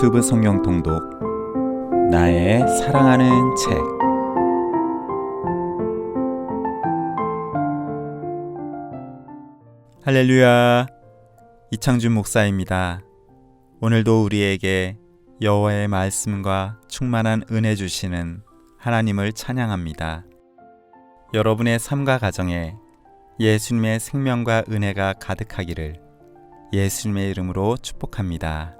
유튜브 성경 통독 나의 사랑하는 책 할렐루야 이창준 목사입니다. 오늘도 우리에게 여호와의 말씀과 충만한 은혜 주시는 하나님을 찬양합니다. 여러분의 삶과 가정에 예수님의 생명과 은혜가 가득하기를 예수님의 이름으로 축복합니다.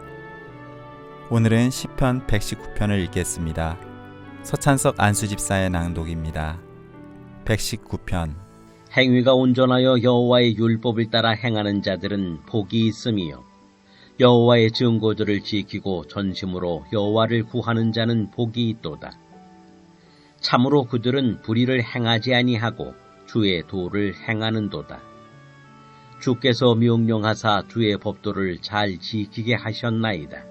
오늘은 시편 119편을 읽겠습니다. 서찬석 안수집사의 낭독입니다. 119편 행위가 온전하여 여호와의 율법을 따라 행하는 자들은 복이 있음이요 여호와의 증거들을 지키고 전심으로 여호와를 구하는 자는 복이 있도다. 참으로 그들은 불의를 행하지 아니하고 주의 도를 행하는도다. 주께서 명령하사 주의 법도를 잘 지키게 하셨나이다.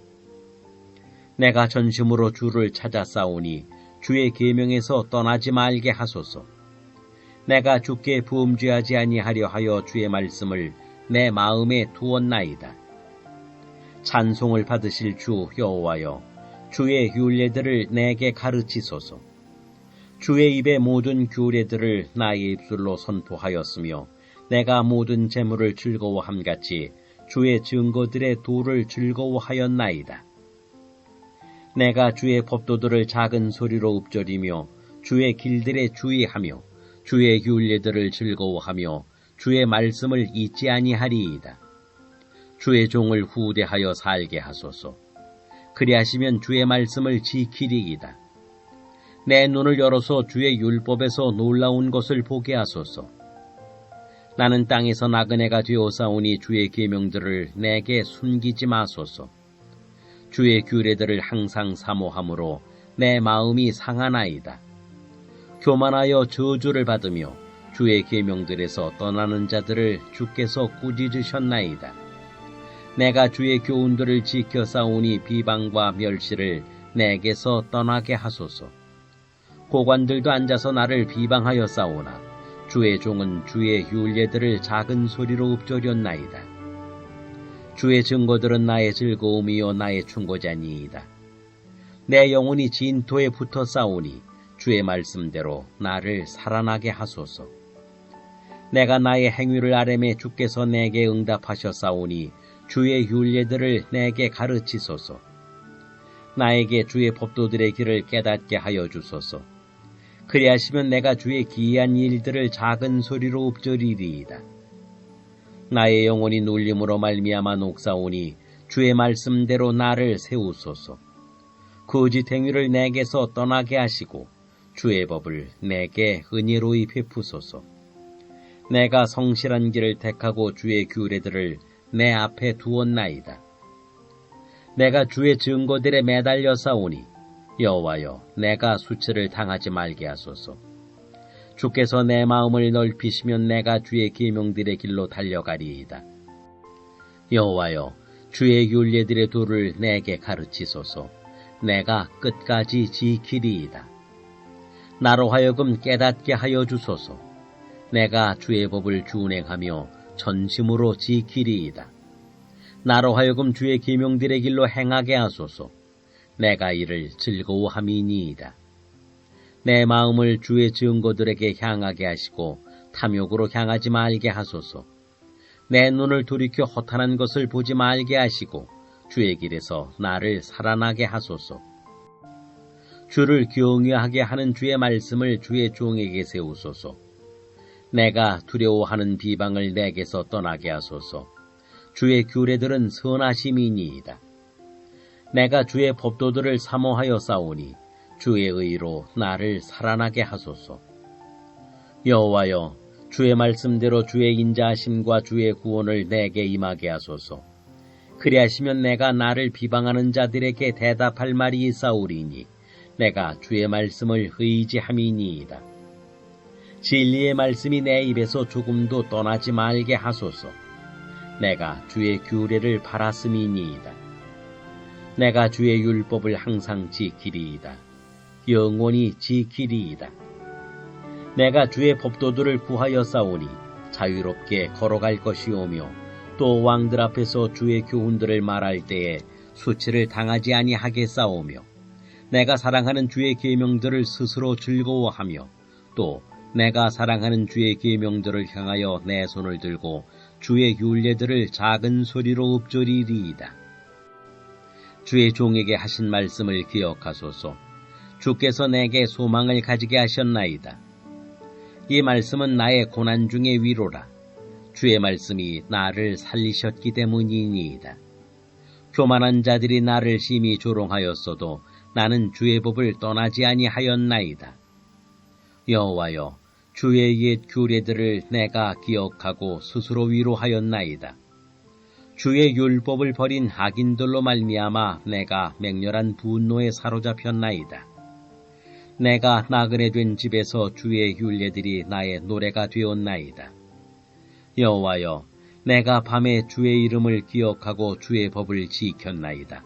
내가 전심으로 주를 찾아 싸우니 주의 계명에서 떠나지 말게 하소서. 내가 주께 범죄하지 아니하려 하여 주의 말씀을 내 마음에 두었나이다. 찬송을 받으실 주 여호와여, 주의 율례들을 내게 가르치소서. 주의 입의 모든 규례들을 나의 입술로 선포하였으며 내가 모든 재물을 즐거워함 같이 주의 증거들의 도를 즐거워하였나이다. 내가 주의 법도들을 작은 소리로 읊조리며 주의 길들에 주의하며 주의 율례들을 즐거워하며 주의 말씀을 잊지 아니하리이다. 주의 종을 후대하여 살게 하소서. 그리하시면 주의 말씀을 지키리이다. 내 눈을 열어서 주의 율법에서 놀라운 것을 보게 하소서. 나는 땅에서 나그네가 되어싸우니 주의 계명들을 내게 숨기지 마소서. 주의 규례들을 항상 사모함으로 내 마음이 상하나이다. 교만하여 저주를 받으며 주의 계명들에서 떠나는 자들을 주께서 꾸짖으셨나이다. 내가 주의 교훈들을 지켜 싸우니 비방과 멸시를 내게서 떠나게 하소서. 고관들도 앉아서 나를 비방하여 싸우나 주의 종은 주의 율례들을 작은 소리로 읊조렸나이다. 주의 증거들은 나의 즐거움이요 나의 충고자니이다. 내 영혼이 진토에 붙어 싸우니 주의 말씀대로 나를 살아나게 하소서. 내가 나의 행위를 아뢰매 주께서 내게 응답하셔 싸우니 주의 율례들을 내게 가르치소서. 나에게 주의 법도들의 길을 깨닫게 하여 주소서. 그리하시면 내가 주의 기이한 일들을 작은 소리로 읊조리리이다. 나의 영혼이 눌림으로 말미암아 녹사오니 주의 말씀대로 나를 세우소서. 거짓 행위를 내게서 떠나게 하시고 주의 법을 내게 은혜로이 베푸소서. 내가 성실한 길을 택하고 주의 규례들을 내 앞에 두었나이다. 내가 주의 증거들에 매달려 싸우니 여호와여 내가 수치를 당하지 말게 하소서. 주께서 내 마음을 넓히시면 내가 주의 계명들의 길로 달려가리이다. 여호와여 주의 율례들의 도를 내게 가르치소서. 내가 끝까지 지키리이다. 나로 하여금 깨닫게 하여 주소서. 내가 주의 법을 준행하며 전심으로 지키리이다. 나로 하여금 주의 계명들의 길로 행하게 하소서. 내가 이를 즐거워함이니이다. 내 마음을 주의 증거들에게 향하게 하시고 탐욕으로 향하지 말게 하소서. 내 눈을 돌이켜 허탄한 것을 보지 말게 하시고 주의 길에서 나를 살아나게 하소서. 주를 경외하게 하는 주의 말씀을 주의 종에게 세우소서. 내가 두려워하는 비방을 내게서 떠나게 하소서. 주의 규례들은 선하심이니이다. 내가 주의 법도들을 사모하여 싸우니 주의 의로 나를 살아나게 하소서. 여호와여, 주의 말씀대로 주의 인자하심과 주의 구원을 내게 임하게 하소서. 그리하시면 내가 나를 비방하는 자들에게 대답할 말이 있사오리니 내가 주의 말씀을 의지함이니이다. 진리의 말씀이 내 입에서 조금도 떠나지 말게 하소서. 내가 주의 규례를 바랐음이니이다. 내가 주의 율법을 항상 지키리이다. 영원히 지키리이다. 내가 주의 법도들을 구하여 싸우니 자유롭게 걸어갈 것이오며 또 왕들 앞에서 주의 교훈들을 말할 때에 수치를 당하지 아니하게 싸우며 내가 사랑하는 주의 계명들을 스스로 즐거워하며 또 내가 사랑하는 주의 계명들을 향하여 내 손을 들고 주의 율례들을 작은 소리로 읊조리리이다. 주의 종에게 하신 말씀을 기억하소서. 주께서 내게 소망을 가지게 하셨나이다. 이 말씀은 나의 고난 중의 위로라. 주의 말씀이 나를 살리셨기 때문이니이다. 교만한 자들이 나를 심히 조롱하였어도 나는 주의 법을 떠나지 아니하였나이다. 여호와여, 주의 옛 규례들을 내가 기억하고 스스로 위로하였나이다. 주의 율법을 버린 악인들로 말미암아 내가 맹렬한 분노에 사로잡혔나이다. 내가 나그네 된 집에서 주의 율례들이 나의 노래가 되었나이다. 여호와여, 내가 밤에 주의 이름을 기억하고 주의 법을 지켰나이다.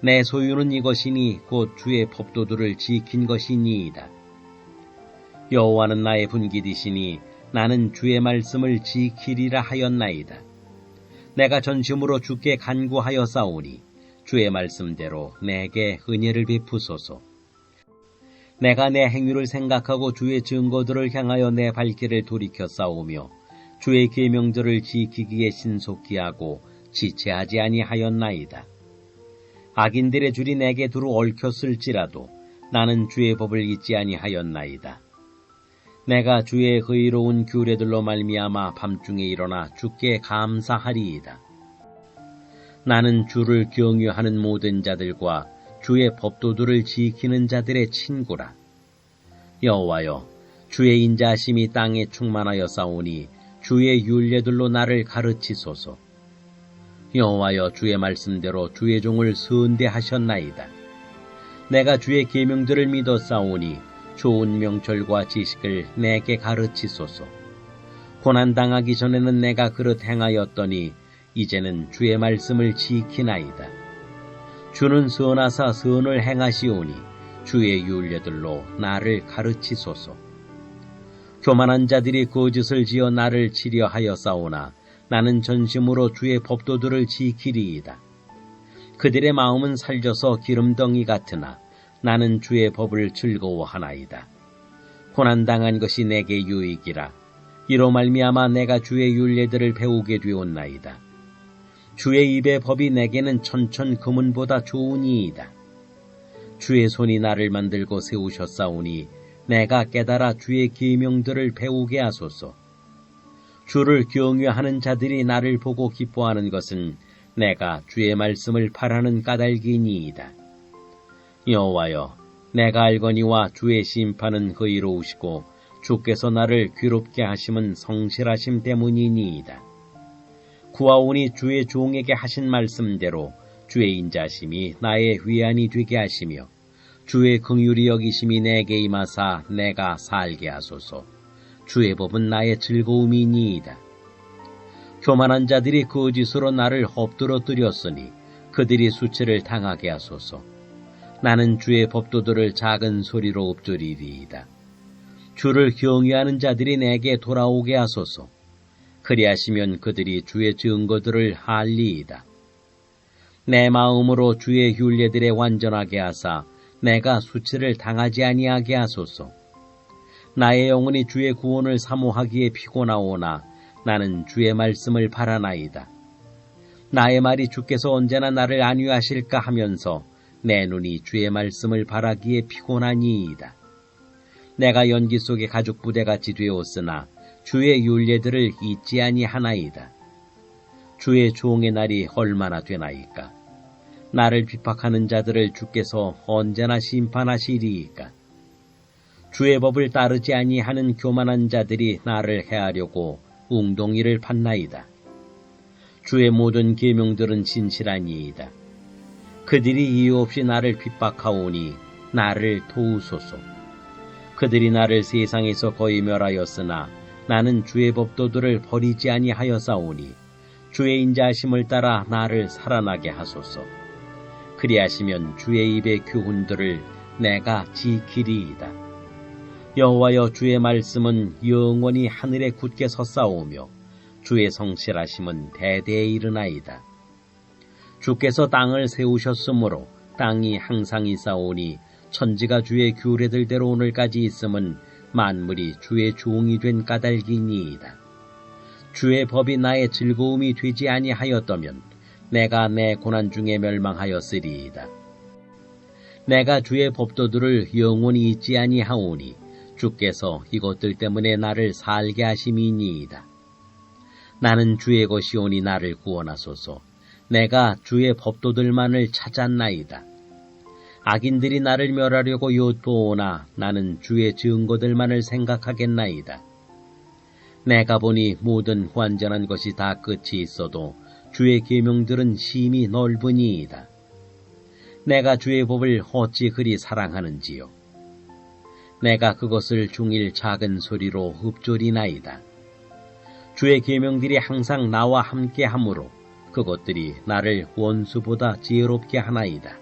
내 소유는 이것이니 곧 주의 법도들을 지킨 것이니이다. 여호와는 나의 분기디시니 나는 주의 말씀을 지키리라 하였나이다. 내가 전심으로 주께 간구하여 싸우니 주의 말씀대로 내게 은혜를 베푸소서. 내가 내 행위를 생각하고 주의 증거들을 향하여 내 발길을 돌이켜 싸우며 주의 계명들을 지키기에 신속히 하고 지체하지 아니하였나이다. 악인들의 줄이 내게 두루 얽혔을지라도 나는 주의 법을 잊지 아니하였나이다. 내가 주의 의로운 규례들로 말미암아 밤중에 일어나 주께 감사하리이다. 나는 주를 경유하는 모든 자들과 주의 법도들을 지키는 자들의 친구라. 여호와여, 주의 인자심이 땅에 충만하여 싸우니 주의 율례들로 나를 가르치소서. 여호와여, 주의 말씀대로 주의 종을 선대하셨나이다. 내가 주의 계명들을 믿어 싸우니 좋은 명철과 지식을 내게 가르치소서. 고난 당하기 전에는 내가 그릇 행하였더니 이제는 주의 말씀을 지키나이다. 주는 선하사 선을 행하시오니 주의 율례들로 나를 가르치소서. 교만한 자들이 거짓을 지어 나를 치려하여 싸우나 나는 전심으로 주의 법도들을 지키리이다. 그들의 마음은 살져서 기름덩이 같으나 나는 주의 법을 즐거워하나이다. 고난당한 것이 내게 유익이라. 이로 말미암아 내가 주의 율례들을 배우게 되었나이다. 주의 입의 법이 내게는 천천 금은보다 좋으니이다. 주의 손이 나를 만들고 세우셨사오니 내가 깨달아 주의 계명들을 배우게 하소서. 주를 경외하는 자들이 나를 보고 기뻐하는 것은 내가 주의 말씀을 바라는 까닭이니이다. 여호와여, 내가 알거니와 주의 심판은 의로우시고 주께서 나를 괴롭게 하심은 성실하심 때문이니이다. 구하오니 주의 종에게 하신 말씀대로 주의 인자심이 나의 위안이 되게 하시며 주의 긍휼이 여기심이 내게 임하사 내가 살게 하소서. 주의 법은 나의 즐거움이니이다. 교만한 자들이 거짓으로 나를 엎드러뜨렸으니 그들이 수치를 당하게 하소서. 나는 주의 법도들을 작은 소리로 읊조리리이다. 주를 경외하는 자들이 내게 돌아오게 하소서. 그리하시면 그들이 주의 증거들을 할리이다. 내 마음으로 주의 율례들에 완전하게 하사 내가 수치를 당하지 아니하게 하소서. 나의 영혼이 주의 구원을 사모하기에 피곤하오나 나는 주의 말씀을 바라나이다. 나의 말이 주께서 언제나 나를 안위하실까 하면서 내 눈이 주의 말씀을 바라기에 피곤하니이다. 내가 연기 속에 가죽 부대같이 되었으나 주의 윤례들을 잊지 아니하나이다. 주의 종의 날이 얼마나 되나이까? 나를 비박하는 자들을 주께서 언제나 심판하시리이까? 주의 법을 따르지 아니하는 교만한 자들이 나를 해하려고 웅동이를 받나이다. 주의 모든 계명들은 진실하니이다. 그들이 이유 없이 나를 핍박하오니 나를 도우소서. 그들이 나를 세상에서 거의 멸하였으나 나는 주의 법도들을 버리지 아니하였사오니 주의 인자하심을 따라 나를 살아나게 하소서. 그리하시면 주의 입의 교훈들을 내가 지키리이다. 여호와여 주의 말씀은 영원히 하늘에 굳게 섰사오며 주의 성실하심은 대대에 이르나이다. 주께서 땅을 세우셨으므로 땅이 항상 있사오니 천지가 주의 규례들대로 오늘까지 있음은 만물이 주의 종이 된 까닭이니이다. 주의 법이 나의 즐거움이 되지 아니하였다면 내가 내 고난 중에 멸망하였으리이다. 내가 주의 법도들을 영원히 잊지 아니하오니 주께서 이것들 때문에 나를 살게 하심이니이다. 나는 주의 것이오니 나를 구원하소서. 내가 주의 법도들만을 찾았나이다. 악인들이 나를 멸하려고 요토오나 나는 주의 증거들만을 생각하겠나이다. 내가 보니 모든 완전한 것이 다 끝이 있어도 주의 계명들은 심히 넓으니이다. 내가 주의 법을 어찌 그리 사랑하는지요. 내가 그것을 중일 작은 소리로 흡조리나이다. 주의 계명들이 항상 나와 함께 하므로 그것들이 나를 원수보다 지혜롭게 하나이다.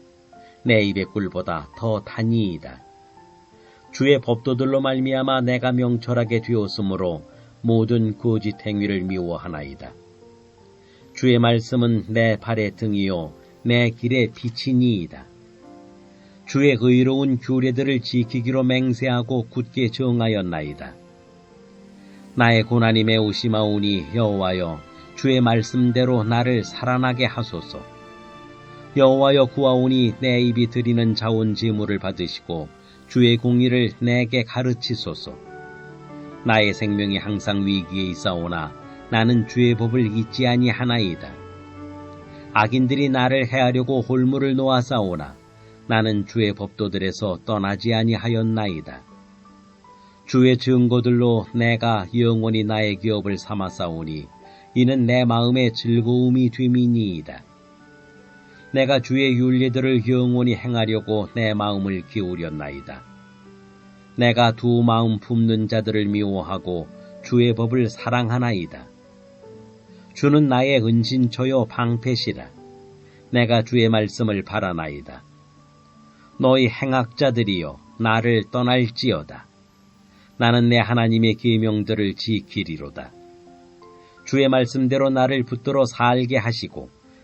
내 입의 꿀보다 더 단이이다. 주의 법도들로 말미암아 내가 명철하게 되었으므로 모든 거짓 행위를 미워하나이다. 주의 말씀은 내 발의 등이요 내 길의 빛이니이다. 주의 의로운 규례들을 지키기로 맹세하고 굳게 정하였나이다. 나의 고난이 매우 심하오니 여호와여 주의 말씀대로 나를 살아나게 하소서. 여호와여 구하오니 내 입이 드리는 자원 제물을 받으시고 주의 공의를 내게 가르치소서. 나의 생명이 항상 위기에 있사오나 나는 주의 법을 잊지 아니하나이다. 악인들이 나를 해하려고 홀물을 놓아싸오나 나는 주의 법도들에서 떠나지 아니하였나이다. 주의 증거들로 내가 영원히 나의 기업을 삼아싸오니 이는 내 마음의 즐거움이 됨이니이다. 내가 주의 윤례들을 영원히 행하려고 내 마음을 기울였나이다. 내가 두 마음 품는 자들을 미워하고 주의 법을 사랑하나이다. 주는 나의 은신처요 방패시라. 내가 주의 말씀을 바라나이다. 너희 행악자들이여 나를 떠날지어다. 나는 내 하나님의 계명들을 지키리로다. 주의 말씀대로 나를 붙들어 살게 하시고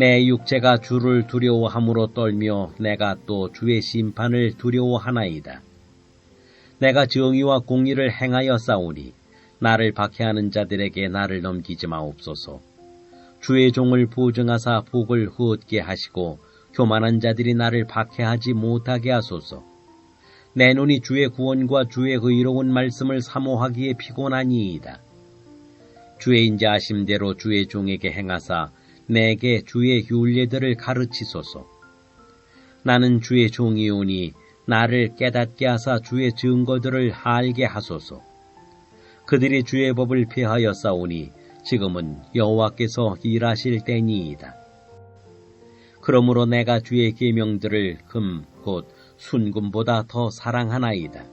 내 육체가 주를 두려워함으로 떨며 내가 또 주의 심판을 두려워하나이다. 내가 정의와 공의를 행하여 싸우니 나를 박해하는 자들에게 나를 넘기지 마옵소서. 주의 종을 보증하사 복을 얻게 하시고 교만한 자들이 나를 박해하지 못하게 하소서. 내 눈이 주의 구원과 주의 의로운 말씀을 사모하기에 피곤하니이다. 주의 인자하심대로 주의 종에게 행하사 내게 주의 윤례들을 가르치소서. 나는 주의 종이오니 나를 깨닫게 하사 주의 증거들을 알게 하소서. 그들이 주의 법을 폐하여 싸우니 지금은 여호와께서 일하실 때니이다. 그러므로 내가 주의 계명들을 금 곧 순금보다 더 사랑하나이다.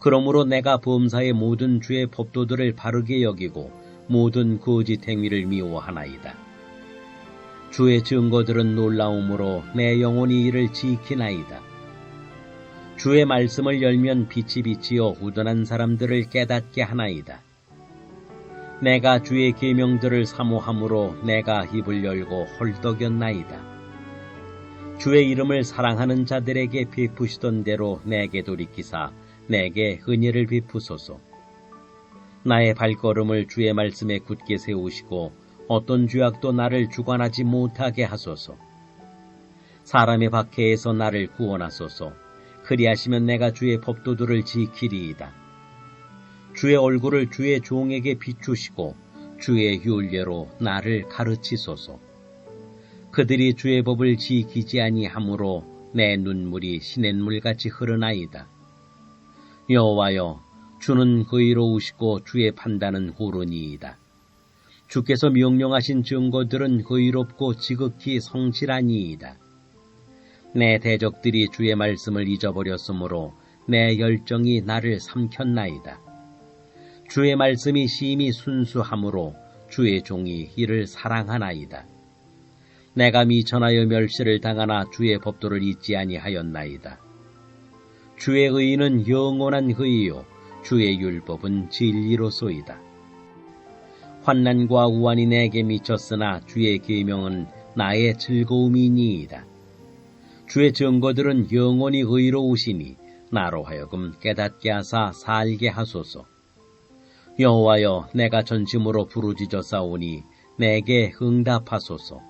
그러므로 내가 범사의 모든 주의 법도들을 바르게 여기고 모든 거짓 행위를 미워하나이다. 주의 증거들은 놀라움으로 내 영혼이 이를 지키나이다. 주의 말씀을 열면 빛이 비치어 후련한 사람들을 깨닫게 하나이다. 내가 주의 계명들을 사모함으로 내가 입을 열고 헐떡였나이다. 주의 이름을 사랑하는 자들에게 베푸시던 대로 내게 돌이키사 내게 은혜를 베푸소서. 나의 발걸음을 주의 말씀에 굳게 세우시고 어떤 죄악도 나를 주관하지 못하게 하소서. 사람의 박해에서 나를 구원하소서. 그리하시면 내가 주의 법도들을 지키리이다. 주의 얼굴을 주의 종에게 비추시고 주의 윤례로 나를 가르치소서. 그들이 주의 법을 지키지 아니하므로 내 눈물이 시냇물같이 흐르나이다. 여호와여, 주는 의로우시고 주의 판단은 호르니이다. 주께서 명령하신 증거들은 의롭고 지극히 성실하니이다. 내 대적들이 주의 말씀을 잊어버렸으므로 내 열정이 나를 삼켰나이다. 주의 말씀이 심히 순수하므로 주의 종이 이를 사랑하나이다. 내가 미천하여 멸시를 당하나 주의 법도를 잊지 아니하였나이다. 주의 의는 영원한 의요 주의 율법은 진리로소이다. 환난과 우환이 내게 미쳤으나 주의 계명은 나의 즐거움이니이다. 주의 증거들은 영원히 의로우시니 나로 하여금 깨닫게 하사 살게 하소서. 여호와여 내가 전심으로 부르짖어 싸우니 내게 응답하소서.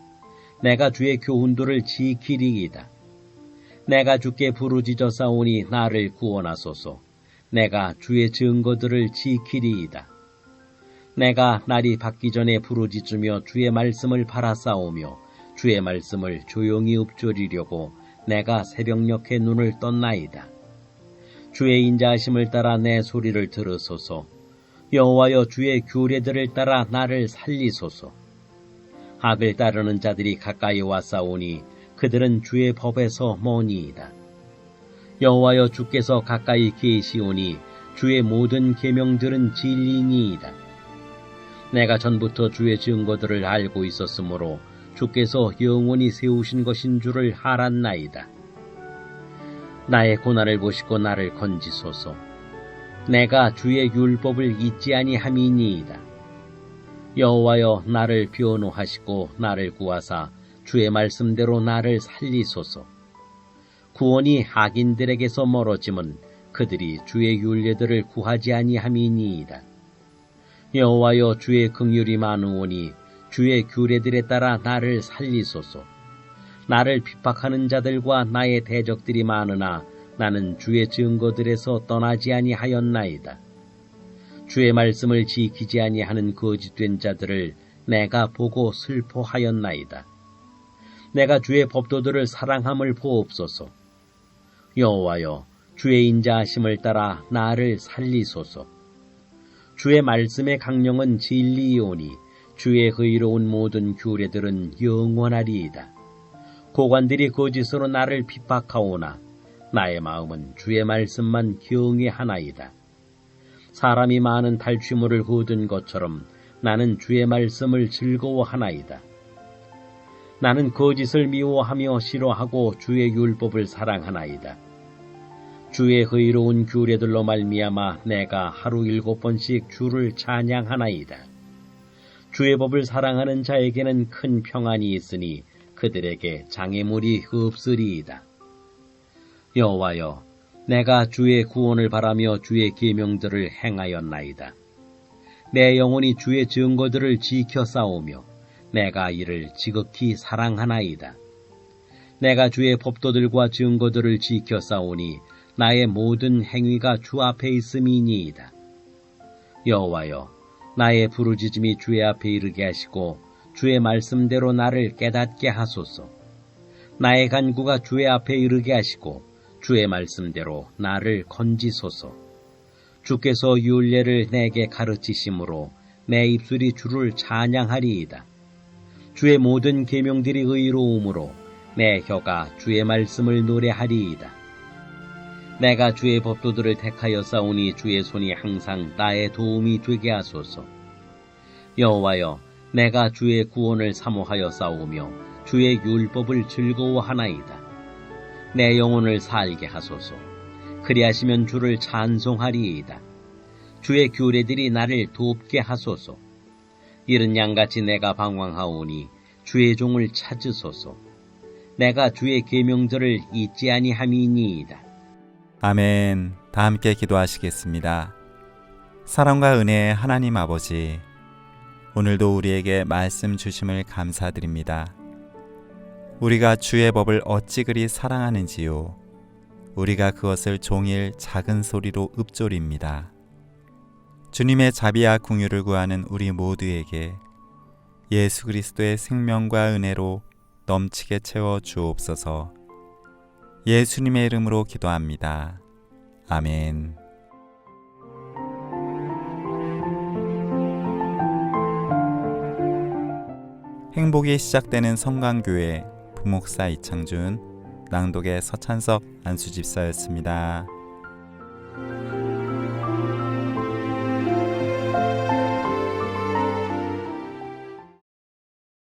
내가 주의 교훈들을 지키리이다. 내가 주께 부르짖어 싸우니 나를 구원하소서. 내가 주의 증거들을 지키리이다. 내가 날이 밝기 전에 부르짖으며 주의 말씀을 바라싸우며 주의 말씀을 조용히 읊조리려고 내가 새벽녘에 눈을 떴나이다. 주의 인자하심을 따라 내 소리를 들으소서. 여호와여 주의 규례들을 따라 나를 살리소서. 악을 따르는 자들이 가까이 와 싸우니 그들은 주의 법에서 머니이다. 여호와여 주께서 가까이 계시오니 주의 모든 계명들은 진리니이다. 내가 전부터 주의 증거들을 알고 있었으므로 주께서 영원히 세우신 것인 줄을 알았나이다. 나의 고난을 보시고 나를 건지소서. 내가 주의 율법을 잊지 아니함이니이다. 여호와여 나를 변호하시고 나를 구하사 주의 말씀대로 나를 살리소서. 구원이 악인들에게서 멀어짐은 그들이 주의 윤례들을 구하지 아니함이니이다. 여호와여 주의 긍휼이 많으오니 주의 규례들에 따라 나를 살리소서. 나를 핍박하는 자들과 나의 대적들이 많으나 나는 주의 증거들에서 떠나지 아니하였나이다. 주의 말씀을 지키지 아니하는 거짓된 자들을 내가 보고 슬퍼하였나이다. 내가 주의 법도들을 사랑함을 보옵소서. 여호와여, 주의 인자하심을 따라 나를 살리소서. 주의 말씀의 강령은 진리이오니 주의 의로운 모든 규례들은 영원하리이다. 고관들이 거짓으로 나를 핍박하오나 나의 마음은 주의 말씀만 경외하나이다. 사람이 많은 탈취물을 거둔 것처럼 나는 주의 말씀을 즐거워하나이다. 나는 거짓을 미워하며 싫어하고 주의 율법을 사랑하나이다. 주의 의로운 규례들로 말미암아 내가 하루 일곱 번씩 주를 찬양하나이다. 주의 법을 사랑하는 자에게는 큰 평안이 있으니 그들에게 장애물이 없으리이다. 여호와여, 내가 주의 구원을 바라며 주의 계명들을 행하였나이다. 내 영혼이 주의 증거들을 지켜 싸우며 내가 이를 지극히 사랑하나이다. 내가 주의 법도들과 증거들을 지켜 싸우니 나의 모든 행위가 주 앞에 있음이니이다. 여호와여, 나의 부르짖음이 주의 앞에 이르게 하시고 주의 말씀대로 나를 깨닫게 하소서. 나의 간구가 주의 앞에 이르게 하시고 주의 말씀대로 나를 건지소서. 주께서 율례를 내게 가르치심으로 내 입술이 주를 찬양하리이다. 주의 모든 계명들이 의로움으로 내 혀가 주의 말씀을 노래하리이다. 내가 주의 법도들을 택하여 싸우니 주의 손이 항상 나의 도움이 되게 하소서. 여호와여, 내가 주의 구원을 사모하여 싸우며 주의 율법을 즐거워하나이다. 내 영혼을 살게 하소서. 그리하시면 주를 찬송하리이다. 주의 규례들이 나를 돕게 하소서. 이른 양같이 내가 방황하오니 주의 종을 찾으소서. 내가 주의 계명들을 잊지 아니함이니이다. 아멘. 다 함께 기도하시겠습니다. 사랑과 은혜의 하나님 아버지, 오늘도 우리에게 말씀 주심을 감사드립니다. 우리가 주의 법을 어찌 그리 사랑하는지요. 우리가 그것을 종일 작은 소리로 읊조립니다. 주님의 자비와 궁유를 구하는 우리 모두에게 예수 그리스도의 생명과 은혜로 넘치게 채워 주옵소서. 예수님의 이름으로 기도합니다. 아멘. 행복이 시작되는 성강교회 부목사 이창준 낭독의 서찬석 안수집사였습니다.